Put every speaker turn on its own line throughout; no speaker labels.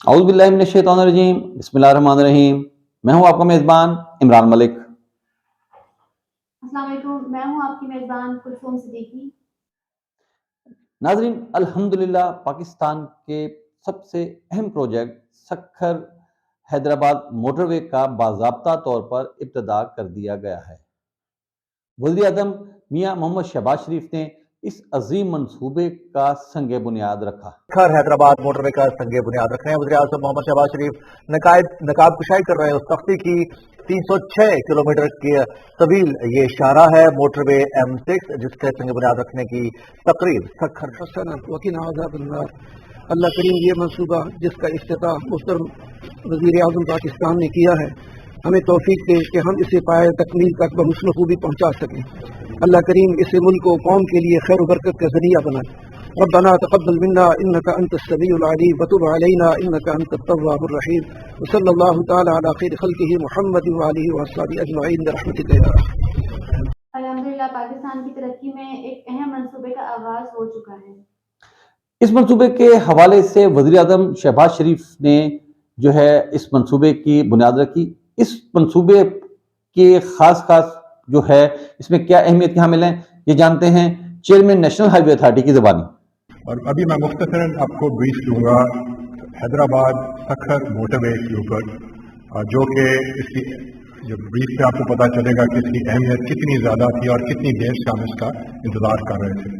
अउज़बिल्लिमिनशैतानिर्रजीम बिस्मिल्लाहिर्रहमानिर्रहीम। मैं हूँ आपका मेज़बान इमरान मलिक।
मैं हूँ आपकी मेज़बान कुलसूम सिद्दीकी।
नाजरीन अल्हम्दुलिल्लाह पाकिस्तान के सबसे अहम प्रोजेक्ट सखर हैदराबाद मोटरवे का बाजाबता तौर पर इब्तदा कर दिया गया है। वजी अजम मियाँ मोहम्मद शहबाज शरीफ ने इस अजीम मंसूबे का संग बुनियाद रखा।
खर हैदराबाद मोटरवे का संगे बुनियाद रख रहे हैं। वजी अजम मोहम्मद शहबाज शरीफ नकाब नकाब कुशाई कर रहे हैं। उस तख्ती की 306 किलोमीटर के तवील ये इशारा है मोटरवे एम सिक्स जिसके संग बुनियाद रखने की तकरीब। सखर
वकीन आज़ाद अल्लाह करीम ये मनसूबा जिसका अफ्ताह मुस्तरम वज़ीर अजम पाकिस्तान ने किया है हमें तोफीक दे कि हम इसे पाए तकमील तक बहुसन खूबी पहुँचा सकें। अल्लाह करीम इस मुल्क को कौम के लिए खैर बरकत का ज़रिया बनाए। अलीम व तुब अलैना इन्नका अंतत तव्वाबुर रहीम। व सल्लल्लाहु तआला अला खैर खल्किही मुहम्मद व आलिहि व अस्हाबिही अजमईन बिरहमतिका या अर्हम
अल्हम्दुलिल्लाह पाकिस्तान की तरक्की में एक अहम मंसूबे का आगाज़ हो चुका है।
इस मंसूबे के हवाले से वजी अजम शहबाज शरीफ ने जो है इस मंसूबे की बुनियाद रखी। इस मंसूबे के खास खास जो है, इसमें क्या अहमियत क्या मिले, ये जानते हैं चेयरमैन नेशनल हाईवे अथॉरिटी की जबानी
और अभी मैं मुख्तर आपको ब्रीफ दूँगा, हैदराबाद सखर मोटरवे के ऊपर जो कि इसकी, जो ब्रीफ से आपको पता चलेगा कि इसकी अहमियत कितनी ज़्यादा थी और कितनी देर से हम इसका इंतज़ार कर रहे थे.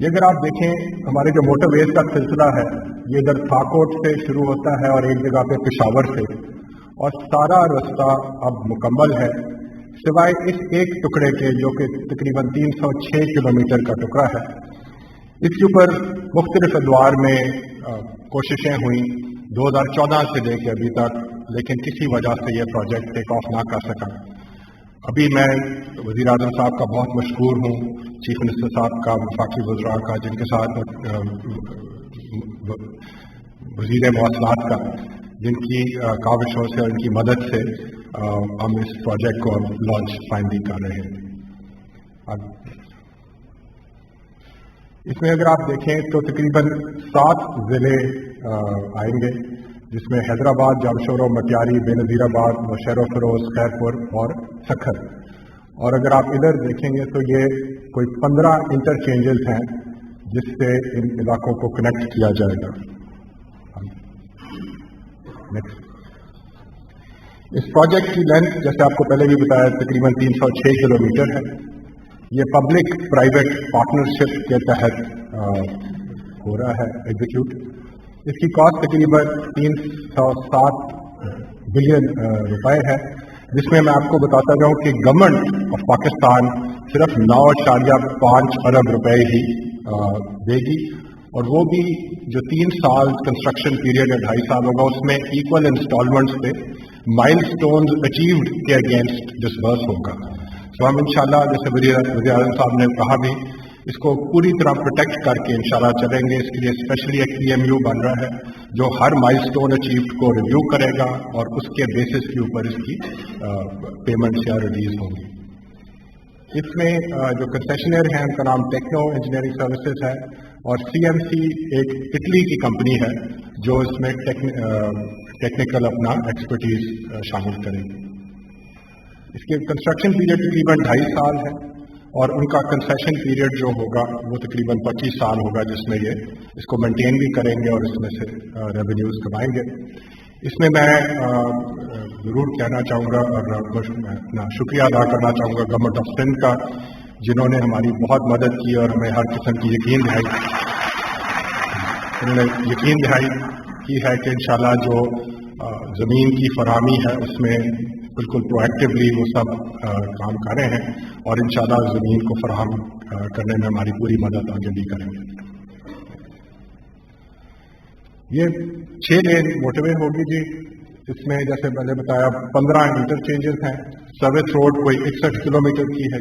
ये अगर आप देखें, हमारे जो मोटरवेज का सिलसिला है, ये इधर थाकोट से शुरू होता है और एक जगह पे पिशावर से। और सारा रास्ता अब मुकम्मल है, सिवाय इस एक टुकड़े के, जो कि तकरीबन 306 किलोमीटर का टुकड़ा है। इसके ऊपर मुख्तलिफ़ अदवार में कोशिशें हुई 2014 से लेकर अभी तक, लेकिन किसी वजह से यह प्रोजेक्ट टेक ऑफ़ ना कर सका। अभी मैं वजी अजम साहब का बहुत मशहूर हूँ, चीफ मिनिस्टर साहब का, वफाकी वजरा का, जिनके साथ वज़ीर मवासलात का जिनकी काविशों से और इनकी मदद से हम इस प्रोजेक्ट को लॉन्च फाइनली कर रहे हैं। इसमें अगर आप देखें तो तकरीबन सात ज़िले आएँगे। जिसमें हैदराबाद, जामशोर मटियारी, बेनज़ीराबाद नौशहर फरोज खैरपुर और सखर। और अगर आप इधर देखेंगे तो ये कोई पंद्रह इंटरचेंजेस हैं जिससे इन इलाकों को कनेक्ट किया जाएगा। नेक्स्ट इस प्रोजेक्ट की लेंथ जैसे आपको पहले भी बताया, तकरीबन 306 किलोमीटर है। ये पब्लिक प्राइवेट पार्टनरशिप के तहत हो रहा है एग्जीक्यूट इसकी कॉस्ट तकरीबन तीन सौ सात बिलियन अ, रुपए है जिसमें मैं आपको बताता जाऊँ कि गवर्नमेंट ऑफ़ पाकिस्तान सिर्फ़ नौ अशारिया पाँच अरब रुपए ही देगी। और वो भी जो तीन साल कंस्ट्रक्शन पीरियड है ढाई साल होगा उसमें इक्वल इंस्टॉलमेंट्स पे माइल स्टोन अचीव्ड के अगेंस्ट डिसबर्स होगा। तो हम इंशाल्लाह जैसे वजी आज़म साहब ने कहा भी इसको पूरी तरह प्रोटेक्ट करके इंशाल्लाह चलेंगे। इसके लिए स्पेशली एक पीएमयू बन रहा है, जो हर माइलस्टोन अचीव्ड को रिव्यू करेगा और उसके बेसिस के ऊपर इसकी पेमेंट्स या रिलीज़ होंगी। इसमें जो कंसेशनर है, उनका नाम टेक्नो इंजीनियरिंग सर्विसेज़ है और सीएमसी एक इटली की कंपनी है, जो इसमें टेक्निकल अपना एक्सपर्टीज शामिल करेगी। इसके कंस्ट्रक्शन पीरियड तकरीबन ढाई साल है। और उनका कंसेशन पीरियड जो होगा, वो तकरीबन 25 साल होगा जिसमें ये, इसको मेंटेन भी करेंगे और इसमें से रेवेन्यूज कमाएँगे। इसमें मैं ज़रूर कहना चाहूँगा, और अपना शुक्रिया अदा करना चाहूँगा गवर्नमेंट ऑफ़ सिंध का, जिन्होंने हमारी बहुत मदद की और हमें हर किस्म की यकीन दिलाई उन्होंने यकीन दिलाई की है कि इन जो ज़मीन की फरहमी है, उसमें बिल्कुल प्रोएक्टिवली वो सब काम कर रहे हैं और इंशाल्लाह ज़मीन को फराहम करने में हमारी पूरी मदद आगे भी करेंगे। ये छः लेन मोटरवे होगी जी। इसमें जैसे मैंने बताया, पंद्रह इंटरचेंजेस हैं। सर्विस रोड कोई इकसठ किलोमीटर की है।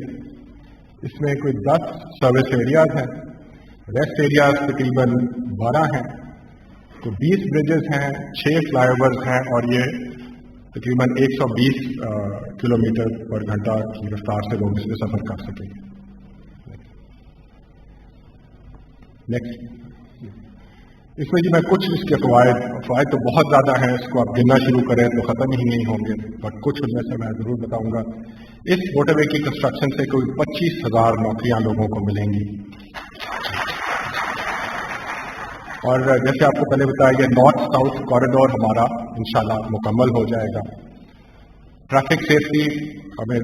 इसमें कोई दस सर्विस एरियाज़ हैं। रेस्ट एरियाज़ तकरीबन बारह हैं। तो बीस ब्रिजेस हैं छः फ्लाईओवर्स हैं और ये तकरीबन 120 अ, किलोमीटर पर घंटा की रफ्तार से लोग इसमें सफ़र कर सकेंगे। नेक्स्ट इसमें जी मैं कुछ इसके फवायद फवायद तो बहुत ज़्यादा हैं इसको आप गिनना शुरू करें तो ख़त्म ही नहीं होंगे बट कुछ उनमें से मैं ज़रूर बताऊँगा। इस मोटरवे की कंस्ट्रक्शन से कोई पच्चीस हज़ार नौकरियाँ लोगों को मिलेंगी। और जैसे आपको पहले बताया गया नॉर्थ साउथ कॉरिडोर हमारा, इंशाल्लाह, मुकम्मल हो जाएगा। ट्रैफ़िक सेफ्टी हमें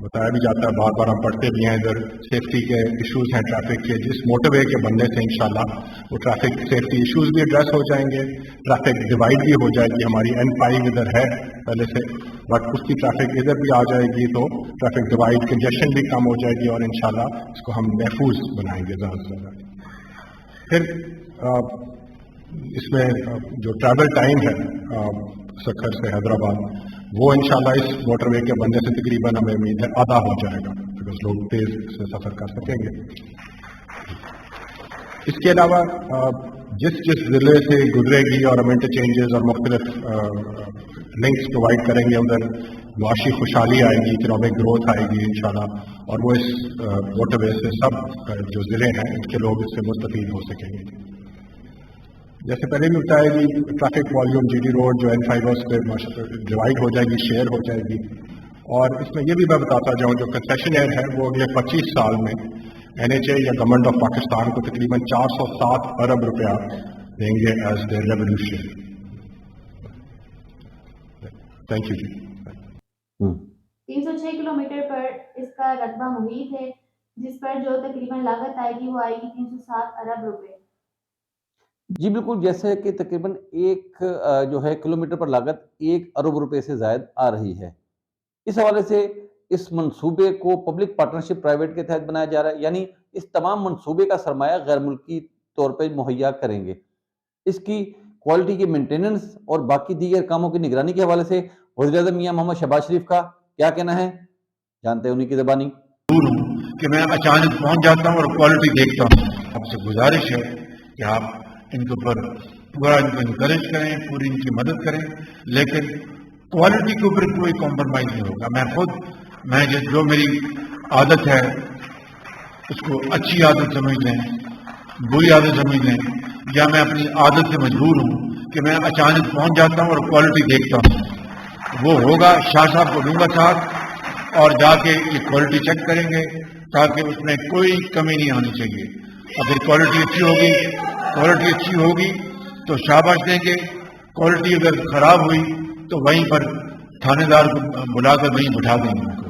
बताया भी जाता है बार बार हम पढ़ते भी हैं इधर सेफ्टी के इश्यूज़ हैं ट्रैफ़िक के, जिस मोटरवे के बनने से इंशाल्लाह, वो ट्रैफ़िक सेफ्टी इश्यूज़ भी एड्रेस हो जाएँगे। ट्रैफ़िक डिवाइड भी हो जाएगी, हमारी एन फाइव इधर है, पहले से बट उसकी ट्रैफ़िक इधर भी आ जाएगी तो ट्रैफ़िक डिवाइड कंजेशन भी कम हो जाएगी और इंशाल्लाह, इसको हम महफूज बनाएँगे ज़्यादा से ज़्यादा। फिर इसमें जो ट्रैवल टाइम है सखर से हैदराबाद, वो इंशाल्लाह इस मोटरवे के बनने से तकरीबन हमें उम्मीद है आधा हो जाएगा बिकॉज़ तो लोग तेज से सफ़र कर सकेंगे। इसके अलावा जिस जिस ज़िले से गुजरेगी और हम इंटरचेंजेस और मुख्तलिफ़ लिंक्स प्रोवाइड करेंगे, उधर मुआशी खुशहाली आएगी इकनॉमिक ग्रोथ आएगी, इंशाल्लाह। और वो इस मोटरवे से सब जो ज़िले हैं इनके लोग इससे मुस्तफ़ हो सकेंगे। जैसे पहले भी बताया कि ट्रैफ़िक वॉल्यूम जीडी रोड जो एन फाइव पे डिवाइड हो जाएगी शेयर हो जाएगी। और इसमें यह भी मैं बताता जाऊँ, जो कंसेशन एयर है, वो अगले 25 साल में एनएचए या गवर्नमेंट ऑफ़ पाकिस्तान को तकरीबन 407 अरब रुपया देंगे as the revolution thank you जी
हम्म,
306 किलोमीटर पर इसका रकबा मुहित है जिस पर जो तकरीबन लागत आएगी वो आएगी 307 अरब रुपए।
जी बिल्कुल जैसे कि तकरीबन एक जो है किलोमीटर पर लागत एक अरब रुपए से जायद आ रही है। इस हवाले से इस मंसूबे को पब्लिक पार्टनरशिप प्राइवेट के तहत बनाया जा रहा है। यानी इस तमाम मंसूबे का सरमाया गैर मुल्की तौर पर मुहैया करेंगे। इसकी क्वालिटी की मेंटेनेंस और बाकी दीगर कामों की निगरानी के हवाले से वजी अजम मियाँ मोहम्मद शहबाज शरीफ का क्या कहना है? जानते हैं उन्हीं की जबानी।
कि मैं अचानक पहुँच जाता हूँ और क्वालिटी देखता हूँ। आपसे गुजारिश है कि आप इनके ऊपर पूरा इनको इनकरेज करें, पूरी इनकी मदद करें, लेकिन क्वालिटी के ऊपर कोई कॉम्प्रोमाइज नहीं होगा। मैं खुद मैं जो मेरी आदत है, उसको अच्छी आदत समझ लें, बुरी आदत समझ लें, या मैं अपनी आदत से मजबूर हूँ कि मैं अचानक पहुँच जाता हूँ और क्वालिटी देखता हूँ। वो होगा, शाह साहब को दूँगा साथ और जाके ये क्वालिटी चेक करेंगे ताकि उसमें कोई कमी नहीं आनी चाहिए। अगर क्वालिटी अच्छी होगी क्वालिटी अच्छी होगी तो शाबाश देंगे। क्वालिटी अगर खराब हुई तो वहीं पर थानेदार को बुलाकर वहीं बिठा देंगे उनको।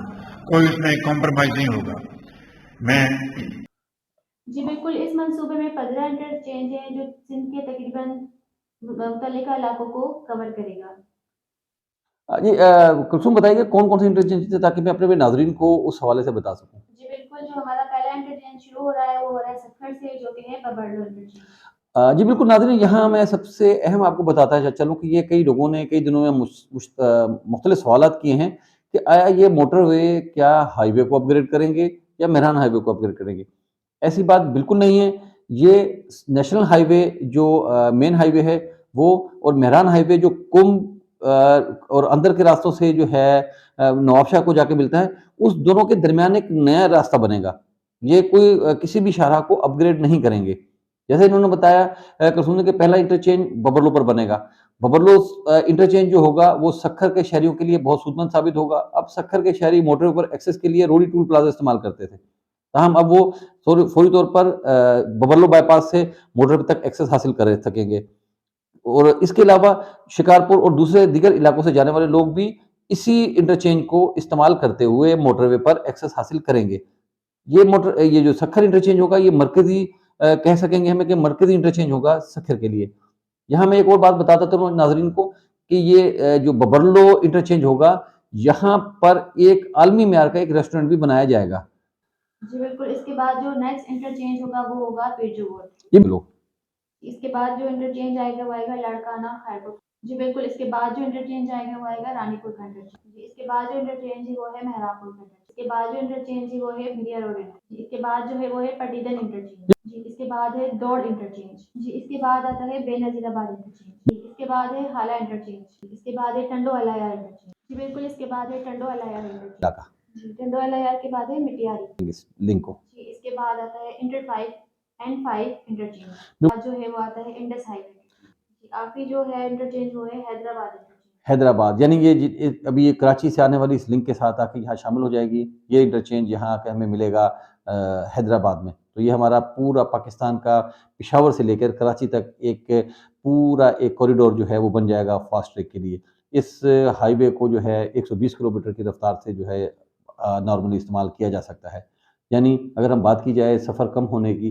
कोई उसमें कॉम्प्रोमाइज नहीं होगा। मैं
जी बिल्कुल। इस मंसूबे में पंद्रह इंटरचेंज हैं जो सिंध के तकरीबन मुतलिका इलाकों को कवर करेगा।
जी कुलसुम बताइए कौन कौन से इंटरचेंज थे ताकि मैं अपने भी नाजरीन को उस हवाले से बता सकूँ?
जी बिल्कुल। जो हमारा पहला इंटरचेंज शुरू हो रहा है वो हो रहा है सखर से जो कि है बबरलो इंटरचेंज
जी बिल्कुल। नाज़रीन यहाँ मैं सबसे अहम आपको बताता चलूँ कि ये कई लोगों ने कई दिनों में मुख्तलिफ़ सवाल किए हैं। कि आया ये मोटरवे क्या हाईवे को अपग्रेड करेंगे या मेहरान हाईवे को अपग्रेड करेंगे? ऐसी बात बिल्कुल नहीं है। ये नेशनल हाईवे जो मेन हाईवे है, वो और मेहरान हाईवे जो कुंभ और अंदर के रास्तों से जो है नवाबशाह को जाके मिलता है, उस दोनों के दरमियान एक नया रास्ता बनेगा। ये कोई किसी भी शाहरा को अपग्रेड नहीं करेंगे। जैसे इन्होंने बताया करसूने के पहला इंटरचेंज बबरलो पर बनेगा। बबरलो इंटरचेंज जो होगा, वो सखर के शहरियों के लिए बहुत सूदमंद साबित होगा। अब सखर के शहरी मोटरवे पर एक्सेस के लिए रोडी टूल प्लाजा इस्तेमाल करते थे। ताहम अब वो फौरी तौर पर बबरलो बाईपास से मोटरवे तक एक्सेस हासिल कर सकेंगे। और इसके अलावा शिकारपुर और दूसरे दीगर इलाकों से जाने वाले लोग भी इसी इंटरचेंज को इस्तेमाल करते हुए मोटरवे पर एक्सेस हासिल करेंगे। ये मोटर, ये जो सखर इंटरचेंज होगा, ये मरकजी कह सकेंगे हमें कि मरकजी इंटरचेंज होगा सखर के लिए। यहाँ मैं एक और बात बताता चलूँ नाजरीन को कि ये जो बबरलो इंटरचेंज होगा यहाँ पर एक आलमी मैार का एक रेस्टोरेंट भी बनाया जाएगा।
जी बिल्कुल इसके बाद जो नेक्स्ट इंटरचेंज होगा वो होगा पेजोवोट
ये
इसके बाद जो इंटरचेंज आएगा वो आएगा लड़काना खैरपुर जी बिल्कुल इसके बाद जो इंटरचेंज आएगा वो आएगा रानीपुर का इंटरचेंज जी इसके बाद जो इंटरचेंज है वो है मेहरापुर का इंटरचेंज इसके बाद जो इंटरचेंज है वो है भिरिया रोड इंटरचेंज इसके बाद जो है वो है पटीदन इंटरचेंज जी इसके बाद है दौड़ इंटरचेंज जी इसके बाद आता है बेनजीराबाद इंटरचेंज जी इसके बाद है हाला इंटरचेंज इसके बाद है टंडो अलाया इंटरचेंज जी बिल्कुल इसके बाद है टंडो अलाया इंटरचेंज जी टंडो अलाया के बाद है मिटियारी जी इसके बाद आता है inter five N five interchange जो है वो आता है इंडस हाईवे आखिरी जो है इंटरचेंज वो है हैदराबाद
हैदराबाद, यानी ये अभी ये कराची से आने वाली इस लिंक के साथ आके यहाँ शामिल हो जाएगी। ये इंटरचेंज यहाँ आके हमें मिलेगा हैदराबाद में। तो ये हमारा पूरा पाकिस्तान का पिशावर से लेकर कराची तक एक पूरा एक कॉरिडोर जो है वो बन जाएगा फास्ट ट्रैक के लिए। इस हाईवे को जो है 120 किलोमीटर की रफ्तार से जो है नॉर्मली इस्तेमाल किया जा सकता है। यानी अगर हम बात की जाए सफ़र कम होने की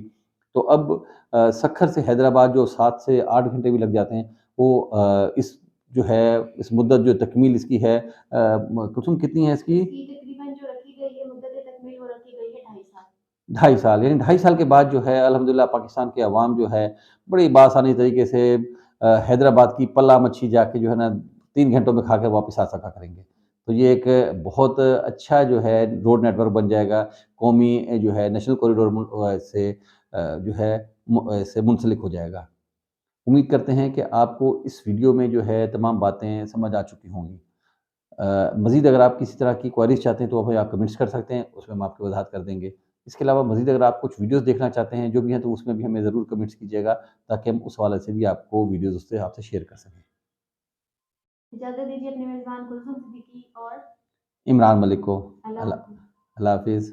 तो अब सखर से हैदराबाद जो सात से आठ घंटे भी लग जाते हैं वो इस जो है इस मुद्दत जो तकमील इसकी है कुसुम कितनी है इसकी?
इसकी तकरीबन जो रखी गई है मुद्दत तकमील वो रखी गई है ढाई साल।
यानी ढाई साल के बाद जो है अल्हम्दुलिल्लाह पाकिस्तान के अवाम जो है बड़ी बासानी तरीके से हैदराबाद की पल्ला मच्छी जाके जो है ना तीन घंटों में खा कर वापस आ सका करेंगे। तो ये एक बहुत अच्छा जो है रोड नेटवर्क बन जाएगा कौमी जो है नेशनल कॉरिडोर से जो है से मुंसलिक हो जाएगा। उम्मीद करते हैं कि आपको इस वीडियो में जो है तमाम बातें समझ आ चुकी होंगी। मज़ीद अगर आप किसी तरह की क्वारीज चाहते हैं तो हमें आप कमेंट्स कर सकते हैं उसमें हम आपकी वजाहत कर देंगे। इसके अलावा मज़ीद अगर आप कुछ वीडियोस देखना चाहते हैं जो भी हैं तो उसमें भी हमें ज़रूर कमेंट्स कीजिएगा ताकि हम उस वाले से भी आपको वीडियोज़ उससे आपसे शेयर कर सकें।
इजाज़त दीजिए अपने मेज़बान कुलसुम सिद्दीकी और
इमरान मलिक को। अल्लाह हाफिज़।